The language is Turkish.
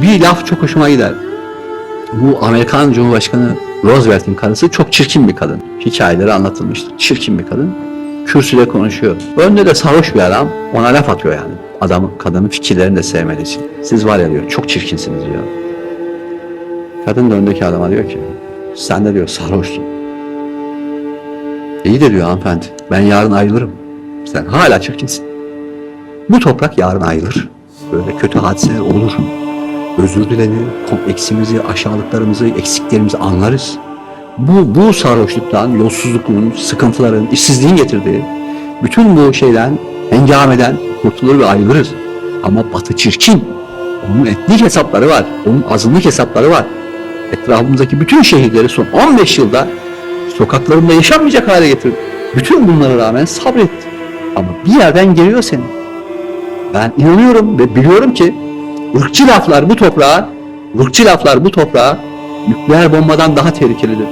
Bir laf çok hoşuma gider. Bu Amerikan Cumhurbaşkanı Roosevelt'in karısı çok çirkin bir kadın. Hikayeleri anlatılmıştır. Çirkin bir kadın. Kürsüde konuşuyor. Önde de sarhoş bir adam ona laf atıyor yani. Adamın, kadının fikirlerini de sevmediği için. Siz var ya diyor çok çirkinsiniz diyor. Kadın da öndeki adama diyor ki sen de diyor sarhoşsun. İyi de diyor hanımefendi ben yarın ayrılırım. Sen hala çirkinsin. Bu toprak yarın ayrılır. Böyle kötü hadiseler olur. Özür dilenir, kompleksimizi, aşağılıklarımızı, eksiklerimizi anlarız. Bu, bu sarhoşluktan, yolsuzlukluğun, sıkıntıların, işsizliğin getirdiği bütün bu şeyden, hengameden kurtulur ve ayrılırız. Ama batı çirkin. Onun etnik hesapları var. Onun azınlık hesapları var. Etrafımızdaki bütün şehirleri son 15 yılda sokaklarında yaşanmayacak hale getirdi. Bütün bunlara rağmen sabretti. Ama bir yerden geliyor seni. Ben inanıyorum ve biliyorum ki ırkçı laflar bu toprağa, ırkçı laflar bu toprağa nükleer bombadan daha tehlikelidir.